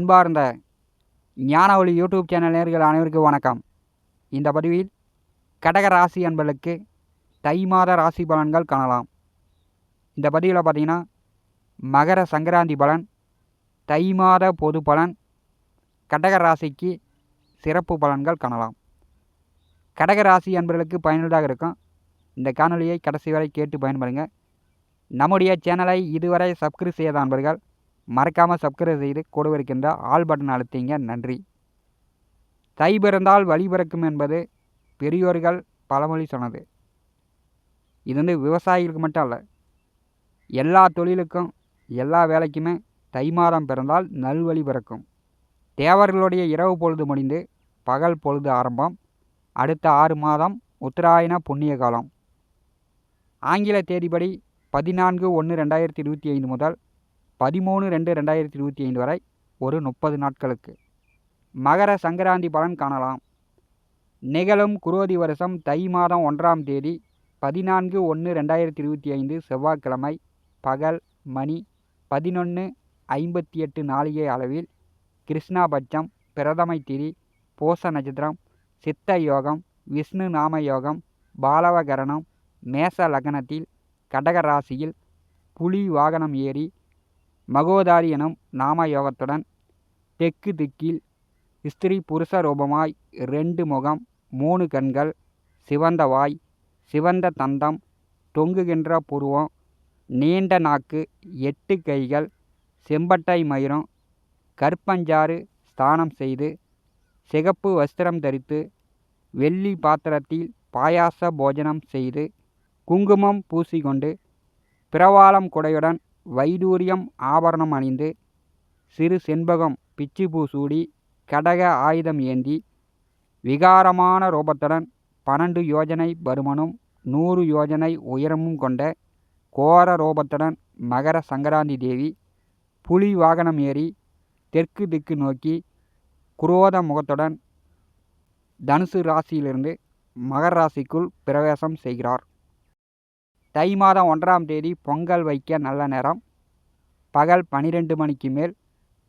அன்பார்ந்த ஞானவழி YouTube channel நேர்கள் அனைவருக்கும் வணக்கம். இந்த பதிவில் கடக ராசி அன்பர்களுக்கு தை மாத ராசி பலன்கள் காணலாம். இந்த பதிவில் பார்த்திங்கன்னா மகர சங்கராந்தி பலன் தை மாத பொது பலன் கடக ராசிக்கு சிறப்பு பலன்கள் காணலாம். கடக ராசி அன்பர்களுக்கு பயனுள்ளதாக இருக்கும். இந்த காணொலியை கடைசி வரை கேட்டு பயன்படுங்க. நம்முடைய சேனலை இதுவரை சப்ஸ்கிரைப் செய்யாத அன்பர்கள் மறக்காமல் சப்ஸ்கிரைப் செய்து கூட இருக்கின்ற ஆல் பட்டன் அழுத்திங்க. நன்றி. தை பிறந்தால் வழி பிறக்கும் என்பது பெரியோர்கள் பழமொழி சொன்னது. இது வந்து விவசாயிகளுக்கு மட்டும் அல்ல எல்லா தொழிலுக்கும் எல்லா வேலைக்குமே தை மாதம் பிறந்தால் நல்வழி பிறக்கும். தேவர்களுடைய இரவு பொழுது முடிந்து பகல் பொழுது ஆரம்பம் அடுத்த ஆறு மாதம் உத்தராயண புண்ணிய காலம். ஆங்கில தேதிப்படி பதினான்கு ஒன்று ரெண்டாயிரத்தி இருபத்தி ஐந்து முதல் பதிமூணு ரெண்டு ரெண்டாயிரத்தி இருபத்தி ஐந்து வரை ஒரு முப்பது நாட்களுக்கு. மகர சங்கராந்தி பலன் காணலாம். நிகழும் குரோதி வருஷம் தை மாதம் ஒன்றாம் தேதி பதினான்கு ஒன்று ரெண்டாயிரத்தி இருபத்தி ஐந்து செவ்வாய்க்கிழமை பகல் மணி பதினொன்று ஐம்பத்தி எட்டு நாளிகை அளவில் கிருஷ்ணாபட்சம் பிரதமை திரி போச நட்சத்திரம் சித்த யோகம் விஷ்ணு நாம யோகம் பாலவகரணம் மேச லக்னத்தில் கடக ராசியில் புலி வாகனம் ஏறி மகோதாரி எனும் நாம யோகத்துடன் தெற்கு திக்கில் ஸ்திரீ புருஷ ரூபமாய் ரெண்டு முகம் மூணு கண்கள் சிவந்த வாய் சிவந்த தந்தம் தொங்குகின்ற புருவம் நீண்ட நாக்கு எட்டு கைகள் செம்பட்டை மயிரும் கற்பஞ்சாறு ஸ்தானம் செய்து சிகப்பு வஸ்திரம் தரித்து வெள்ளி பாத்திரத்தில் பாயாச போஜனம் செய்து குங்குமம் பூசிக்கொண்டு பிரவாளம் குடையுடன் வைடூரியம் ஆபரணம் அணிந்து சிறு செண்பகம் பிச்சிப்பூ சூடி கடக ஆயுதம் ஏந்தி விகாரமான ரூபத்துடன் பன்னெண்டு யோஜனை பருமனும் நூறு யோஜனை உயரமும் கொண்ட கோர ரூபத்துடன் மகர சங்கராந்தி தேவி புலி வாகனம் ஏறி தெற்கு திக்கு நோக்கி குரோத முகத்துடன் தனுசு ராசியிலிருந்து மகர ராசிக்குள் பிரவேசம் செய்கிறார். தை மாதம் ஒன்றாம் தேதி பொங்கல் வைக்க நல்ல நேரம். பகல் பனிரெண்டு மணிக்கு மேல்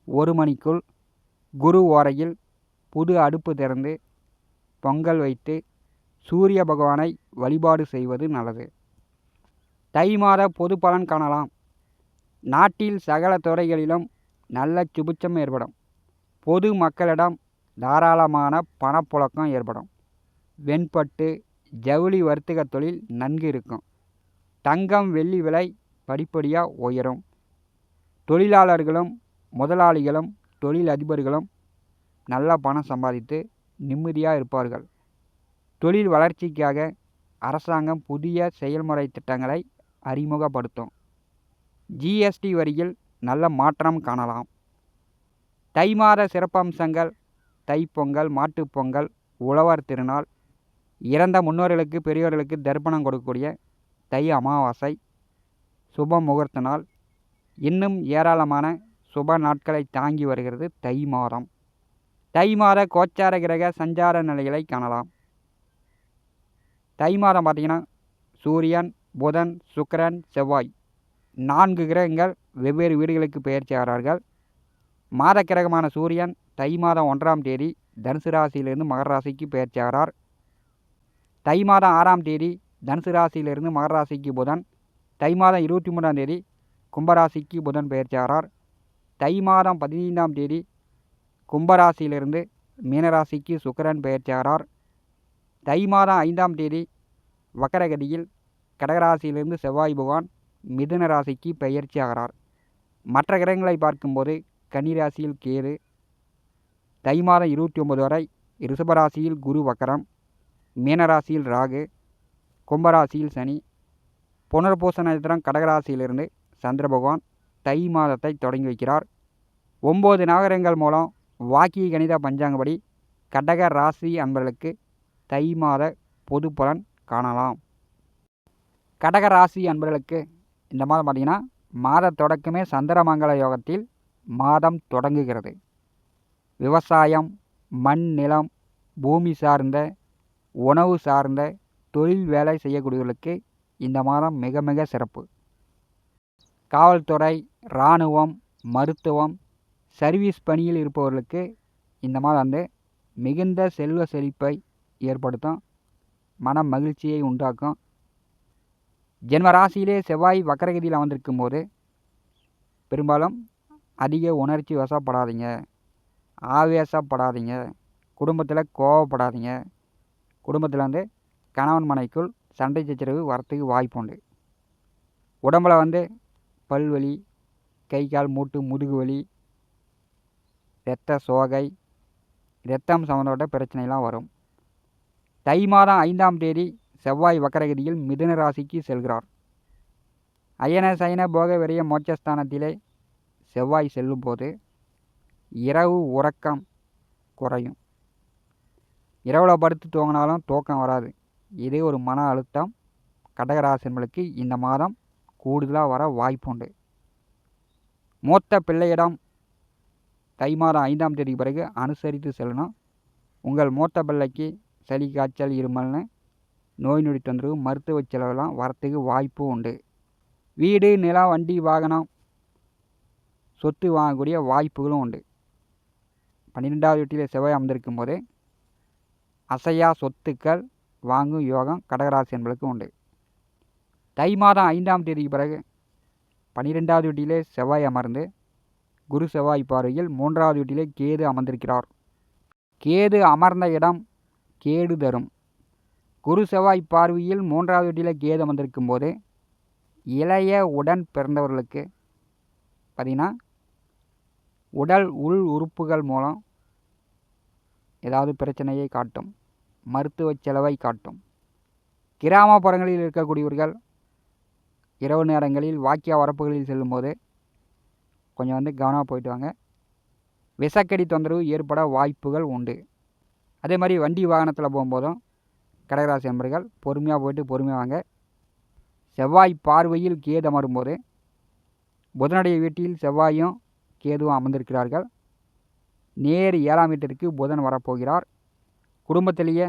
ஒரு மணிக்குள் குரு ஓரையில் புது அடுப்பு திறந்து பொங்கல் வைத்து சூரிய பகவானை வழிபாடு செய்வது நல்லது. தை மாத பொது பலன் காணலாம். நாட்டில் சகல துறைகளிலும் நல்ல சுபிச்சம் ஏற்படும். பொது மக்களிடம் தாராளமான பணப்புழக்கம் ஏற்படும். வெண்பட்டு ஜவுளி வர்த்தக தொழில் நன்கு இருக்கும். தங்கம் வெள்ளி விலை படிப்படியாக உயரும். தொழிலாளர்களும் முதலாளிகளும் தொழில் அதிபர்களும் நல்ல பணம் சம்பாதித்து நிம்மதியாக இருப்பார்கள். தொழில் வளர்ச்சிக்காக அரசாங்கம் புதிய செயல்முறை திட்டங்களை அறிமுகப்படுத்தும். ஜிஎஸ்டி வரியில் நல்ல மாற்றம் காணலாம். தை மாத சிறப்பம்சங்கள் தைப்பொங்கல் மாட்டுப்பொங்கல் உழவர் திருநாள் இறந்த முன்னோர்களுக்கு பெரியோர்களுக்கு தர்ப்பணம் கொடுக்கக்கூடிய தை அமாவாசை சுப முகூர்த்த நாள் இன்னும் ஏராளமான சுப நாட்களை தாங்கி வருகிறது தை மாதம். தை மாத கோச்சார கிரக சஞ்சார நிலைகளை காணலாம். தை மாதம் பார்த்திங்கன்னா சூரியன் புதன் சுக்கரன் செவ்வாய் நான்கு கிரகங்கள் வெவ்வேறு வீடுகளுக்கு பெயர்ச்சி ஆகிறார்கள் மாத கிரகமான சூரியன் தை மாதம் ஒன்றாம் தேதி தனுசு ராசியிலிருந்து மகர ராசிக்கு பெயர்ச்சி ஆகிறார் தை மாதம் ஆறாம் தேதி தனுசு ராசியிலிருந்து மகர ராசிக்கு புதன். தை மாதம் இருபத்தி மூணாம் தேதி கும்பராசிக்கு புதன் பெயர்ச்சி தை மாதம் பதினைந்தாம் தேதி கும்பராசியிலிருந்து மீனராசிக்கு சுக்கரன் பெயர்ச்சி தை மாதம் ஐந்தாம் தேதி வக்கரகதியில் கடகராசியிலிருந்து செவ்வாய் பகவான் மிதுன ராசிக்கு பெயர்ச்சி ஆகிறார் மற்ற கிரகங்களை பார்க்கும்போது கன்னிராசியில் கேது. தை மாதம் இருபத்தி ஒம்பது வரை ரிஷபராசியில் குரு வக்கரம். மீனராசியில் ராகு. கும்பராசியில் சனி. புனர்பூச நட்சத்திரம் கடகராசியிலிருந்து சந்திர பகவான் தை மாதத்தை தொடங்கி வைக்கிறார். ஒம்பது நாகரங்கள் மூலம் வாக்கிய கணித பஞ்சாங்கப்படி கடக ராசி அன்பர்களுக்கு தை மாத பொது பலன் காணலாம். கடக ராசி அன்பர்களுக்கு இந்த மாதம் பார்த்திங்கன்னா மாத தொடக்கமே சந்திரமங்கல யோகத்தில் மாதம் தொடங்குகிறது. விவசாயம் மண் நிலம் பூமி சார்ந்த உணவு சார்ந்த தொழில் வேலை செய்யக்கூடியவர்களுக்கு இந்த மாதம் மிக மிக சிறப்பு. காவல்துறை இராணுவம் மருத்துவம் சர்வீஸ் பணியில் இருப்பவர்களுக்கு இந்த மாதம் வந்து மிகுந்த செல்வ செழிப்பை ஏற்படுத்தும் மன மகிழ்ச்சியை உண்டாக்கும். ஜென்ம ராசியிலே செவ்வாய் வக்கரகதியில் அமர்ந்திருக்கும் போது பெரும்பாலும் அதிக உணர்ச்சி வசப்படாதீங்க. ஆவேசப்படாதீங்க. குடும்பத்தில் கோவப்படாதீங்க. குடும்பத்தில் வந்து கணவன் மனைக்குள் சண்டை சச்சரவு வரத்துக்கு வாய்ப்பு உண்டு. உடம்புல வந்து பல்வலி கை கால் மூட்டு முதுகு வலி இரத்த சோகை இரத்தம் சம்மந்தப்பட்ட பிரச்சனைலாம் வரும். தை மாதம் ஐந்தாம் தேதி செவ்வாய் வக்கரகதியில் மிதுன ராசிக்கு செல்கிறார். அயன சயன போக விரைய மோட்சஸ்தானத்திலே செவ்வாய் செல்லும்போது இரவு உறக்கம் குறையும். இரவில் படுத்து தூங்கினாலும் தூக்கம் வராது. இதே ஒரு மன அழுத்தம் கடகராசினர்களுக்கு இந்த மாதம் கூடுதலாக வர வாய்ப்புண்டு. மூத்த பிள்ளையிடம் தை மாதம் ஐந்தாம் தேதி பிறகு அனுசரித்து செல்லணும். உங்கள் மூத்த பிள்ளைக்கு சளி காய்ச்சல் இருமல்னு நோய் நொடி தொந்தரவு மருத்துவ செலவெல்லாம் வரத்துக்கு வாய்ப்பு உண்டு. வீடு நிலம் வண்டி வாகனம் சொத்து வாங்கக்கூடிய வாய்ப்புகளும் உண்டு. பன்னிரெண்டாவது வீட்டில் செவ்வாய் அமர்ந்திருக்கும் போது அசையா சொத்துக்கள் வாங்கும் யோகம் கடகராசி என்பதற்கு உண்டு. தை மாதம் ஐந்தாம் தேதிக்கு பிறகு பன்னிரெண்டாவது வீட்டிலே செவ்வாய் அமர்ந்து குரு செவ்வாய் பார்வையில் மூன்றாவது வீட்டிலே கேது அமர்ந்திருக்கிறார். கேது அமர்ந்த இடம் கேடு தரும். குரு செவ்வாய் பார்வையில் மூன்றாவது வீட்டில் கேது அமர்ந்திருக்கும் போது இளைய உடன் பிறந்தவர்களுக்கு பார்த்திங்கன்னா உடல் உள் உறுப்புகள் மூலம் ஏதாவது பிரச்சனையை காட்டும். மருத்துவ செலவை காட்டும். கிராமப்புறங்களில் இருக்கக்கூடியவர்கள் இரவு நேரங்களில் வாக்கிய வரப்புகளில் செல்லும்போது கொஞ்சம் வந்து கவனமாக போயிட்டு வாங்க. விஷக்கடி தொந்தரவு ஏற்பட வாய்ப்புகள் உண்டு. அதே மாதிரி வண்டி வாகனத்தில் போகும்போதும் கடகராசி நண்பர்கள் பொறுமையாக போயிட்டு பொறுமையாக வாங்க. செவ்வாய் பார்வையில் கேது அமரும்போது புதனுடைய வீட்டில் செவ்வாயும் கேதுவும் அமர்ந்திருக்கிறார்கள். நேர் ஏழாம் வீட்டிற்கு புதன் வரப்போகிறார். குடும்பத்திலேயே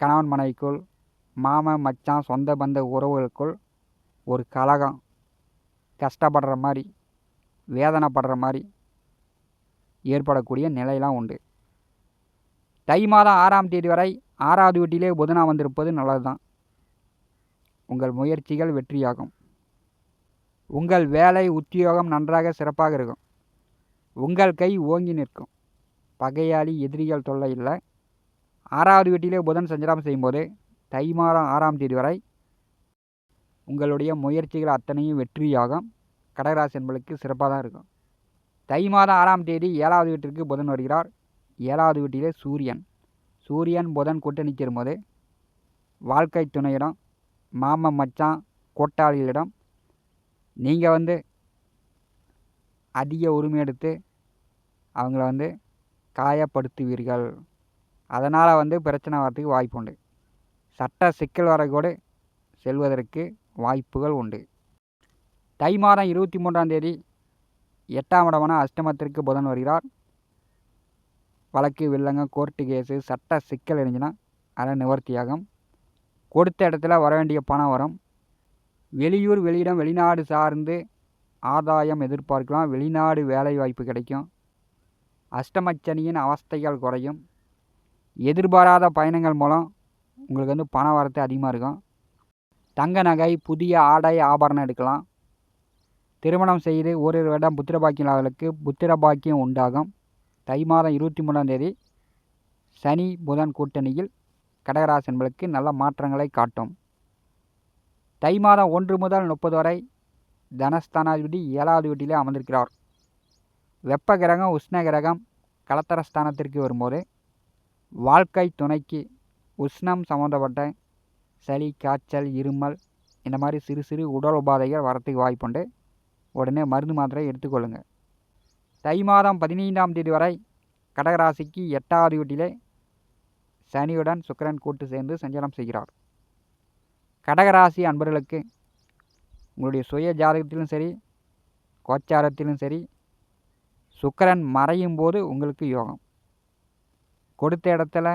கணவன் மனைவிக்குள் மாமன் மச்சான் சொந்த பந்த உறவுகளுக்குள் ஒரு கலகம் கஷ்டப்படுற மாதிரி வேதனைப்படுற மாதிரி ஏற்படக்கூடிய நிலையெல்லாம் உண்டு. தை மாதம் ஆறாம் தேதி வரை ஆறாவது வீட்டிலே புதனாக வந்திருப்பது நல்லது தான் உங்கள் முயற்சிகள் வெற்றியாகும். உங்கள் வேலை உத்தியோகம் நன்றாக சிறப்பாக இருக்கும். உங்கள் கை ஓங்கி நிற்கும். பகையாளி எதிரிகள் தொல்லை இல்லை ஆறாவது வீட்டிலே புதன் சஞ்சாரம் செய்யும்போது தை மாதம் ஆறாம் தேதி வரை உங்களுடைய முயற்சிகள் அத்தனையும் வெற்றியாகும். கடகராசி என்பளுக்கு சிறப்பாக தான் இருக்கும். தை மாதம் ஆறாம் தேதி ஏழாவது வீட்டிற்கு புதன் வருகிறார். ஏழாவது வீட்டிலே சூரியன். சூரியன் புதன் கூட்டணி சேரும்போது வாழ்க்கை துணையிடம் மாமன் மச்சான் கூட்டாளிகளிடம் நீங்கள் வந்து அதிக உரிமை எடுத்து அவங்கள வந்து காயப்படுத்துவீர்கள். அதனால் வந்து பிரச்சனை வரதுக்கு வாய்ப்பு உண்டு. சட்ட சிக்கல் வரைக்கூட செல்வதற்கு வாய்ப்புகள் உண்டு. தை மாதம் இருபத்தி மூன்றாம் தேதி எட்டாம் இடமான அஷ்டமத்திற்கு புதன் வருகிறார். வழக்கு வில்லங்க கோர்ட்டு கேஸு சட்ட சிக்கல் இருந்துச்சுன்னா அதை நிவர்த்தியாகும். கொடுத்த இடத்துல வர வேண்டிய பணம் வரும். வெளியூர் வெளியிடம் வெளிநாடு சார்ந்து ஆதாயம் எதிர்பார்க்கலாம். வெளிநாடு வேலை வாய்ப்பு கிடைக்கும். அஷ்டமச்சனியின் அவஸ்தைகள் குறையும். எதிர்பாராத பயணங்கள் மூலம் உங்களுக்கு வந்து பண வரத்து அதிகமாக இருக்கும். தங்க நகை புதிய ஆடை ஆபரணம் எடுக்கலாம். திருமணம் செய்து ஓரிரு வருடம் புத்திர பாக்கியம் இல்லாதவர்களுக்கு புத்திர பாக்கியம் உண்டாகும். தை மாதம் இருபத்தி மூணாம் தேதி சனி புதன் கூட்டணியில் கடகராசி என்பதற்கு நல்ல மாற்றங்களை காட்டும். தை மாதம் ஒன்று முதல் முப்பது வரை தனஸ்தானாதிபதி ஏழாவது வீட்டிலே அமர்ந்திருக்கிறார். வெப்ப கிரகம் உஷ்ண கிரகம் கலத்தரஸ்தானத்திற்கு வரும்போது வாழ்க்கை துணைக்கு உஷ்ணம் சம்மந்தப்பட்ட சளி காய்ச்சல் இருமல் இந்த மாதிரி சிறு சிறு உடல் உபாதைகள் வரத்துக்கு வாய்ப்புண்டு உடனே மருந்து மாத்திரை எடுத்துக்கொள்ளுங்கள் தை மாதம் பதினைந்தாம் தேதி வரை கடகராசிக்கு எட்டாவது வீட்டிலே சனியுடன் சுக்கரன் கூட்டு சேர்ந்து சஞ்சலம் செய்கிறார். கடகராசி அன்பர்களுக்கு உங்களுடைய சுய ஜாதகத்திலும் சரி கோச்சாரத்திலும் சரி சுக்கரன் மறையும் போது உங்களுக்கு யோகம். கொடுத்த இடத்துல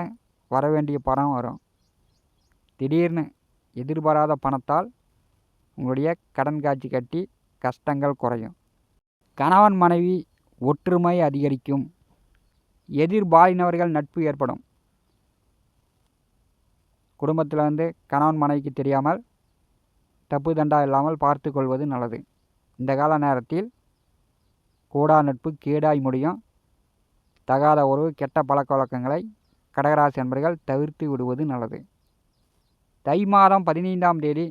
வர வேண்டிய பணம் வரும். திடீர்னு எதிர்பாராத பணத்தால் உங்களுடைய கடன் காட்சி கட்டி கஷ்டங்கள் குறையும். கணவன் மனைவி ஒற்றுமை அதிகரிக்கும். எதிர்பாலினவர்கள் நட்பு ஏற்படும். குடும்பத்தில் வந்து கணவன் மனைவிக்கு தெரியாமல் தப்பு தண்டா இல்லாமல் பார்த்து கொள்வது நல்லது. இந்த கால நேரத்தில் கூடா நட்பு கேடாய் முடியும். தகாத உறவு கெட்ட பழக்க வழக்கங்களை கடகராசி என்பர்கள் தவிர்த்து விடுவது நல்லது. தை மாதம் பதினைந்தாம் தேதி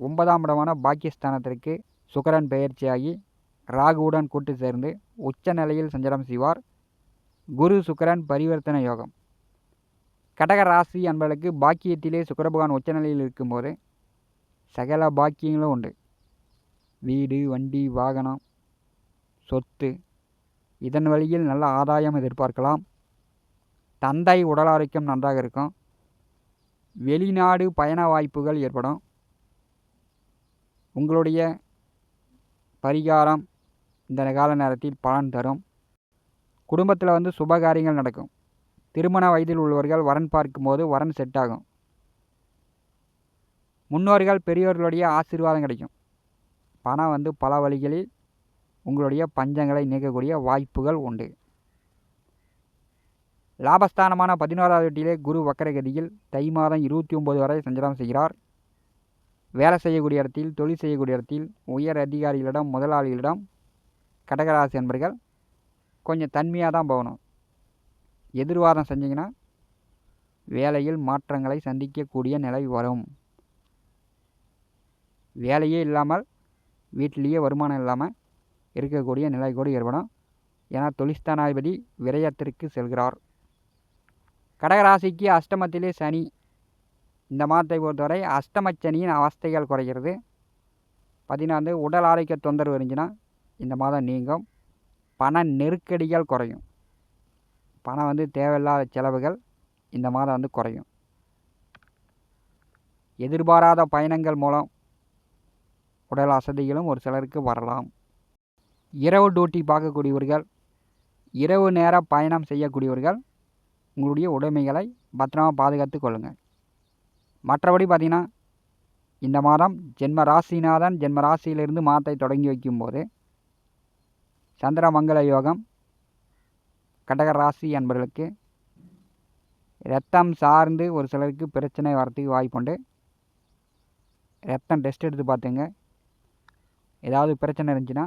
ஒன்பதாம் இடமான பாக்கியஸ்தானத்திற்கு சுக்கரன் பெயர்ச்சியாகி ராகுவுடன் கூட்டு சேர்ந்து உச்ச நிலையில் சஞ்சலம் செய்வார். குரு சுக்கரன் பரிவர்த்தனை யோகம். கடக ராசி என்பதற்கு பாக்கியத்திலே சுக்கரபகவான் உச்சநிலையில் இருக்கும்போது சகல பாக்கியங்களும் உண்டு. வீடு வண்டி வாகனம் சொத்து இதன் வழியில் நல்ல ஆதாயம் எதிர்பார்க்கலாம். தந்தை உடல் ஆரோக்கியம் நன்றாக இருக்கும். வெளிநாடு பயண வாய்ப்புகள் ஏற்படும். உங்களுடைய பரிகாரம் இந்த கால நேரத்தில் பலன் தரும். குடும்பத்தில் வந்து சுபகாரியங்கள் நடக்கும். திருமண வயதில் உள்ளவர்கள் வரன் பார்க்கும்போது வரன் செட் ஆகும். முன்னோர்கள் பெரியோர்களுடைய ஆசீர்வாதம் கிடைக்கும். பணம் வந்து பல வழிகளில் உங்களுடைய பஞ்சங்களை நீக்கக்கூடிய வாய்ப்புகள் உண்டு. லாபஸ்தானமான பதினோராவது வீட்டிலே குரு வக்கரகதியில் தை மாதம் இருபத்தி ஒம்பது வரை சஞ்சாரம் செய்கிறார். வேலை செய்யக்கூடிய இடத்தில் தொழில் செய்யக்கூடிய இடத்தில் உயர் அதிகாரிகளிடம் முதலாளிகளிடம் கடகராசி என்பர்கள் கொஞ்சம் தன்மையாக தான் போகணும். எதிர்வாதம் செஞ்சிங்கன்னா வேலையில் மாற்றங்களை சந்திக்கக்கூடிய நிலை வரும். வேலையே இல்லாமல் வீட்டிலேயே வருமானம் இல்லாமல் இருக்கக்கூடிய நிலை கூட ஏற்படும். ஏன்னா தொழிஸ்தானாதிபதி விரயத்திற்கு செல்கிறார். கடகராசிக்கு அஷ்டமத்திலே சனி. இந்த மாதத்தை பொறுத்தவரை அஷ்டமச்சனியின் அவஸ்தைகள் குறைகிறது. பதினாந்து உடல் ஆரோக்கிய தொந்தரவு இருந்துச்சுன்னா இந்த மாதம் நீங்கும். பண நெருக்கடிகள் குறையும். பணம் வந்து தேவையில்லாத செலவுகள் இந்த மாதம் வந்து குறையும். எதிர்பாராத பயணங்கள் மூலம் உடல் அசதிகளும் ஒரு சிலருக்கு வரலாம். இரவு டியூட்டி பார்க்கக்கூடியவர்கள் இரவு நேர பயணம் செய்யக்கூடியவர்கள் உங்களுடைய உடைமைகளை பத்திரமாக பாதுகாத்து கொள்ளுங்கள். மற்றபடி பார்த்திங்கன்னா இந்த மாதம் ஜென்ம ராசிநாதன் ஜென்ம ராசியிலிருந்து மாதத்தை தொடங்கி வைக்கும்போது சந்திரமங்கல யோகம் கடக ராசி என்பவர்களுக்கு ரத்தம் சார்ந்து ஒரு சிலருக்கு பிரச்சனை வரத்துக்கு வாய்ப்புண்டு ரத்தம் டெஸ்ட் எடுத்து பார்த்துங்க. ஏதாவது பிரச்சனை இருந்துச்சுன்னா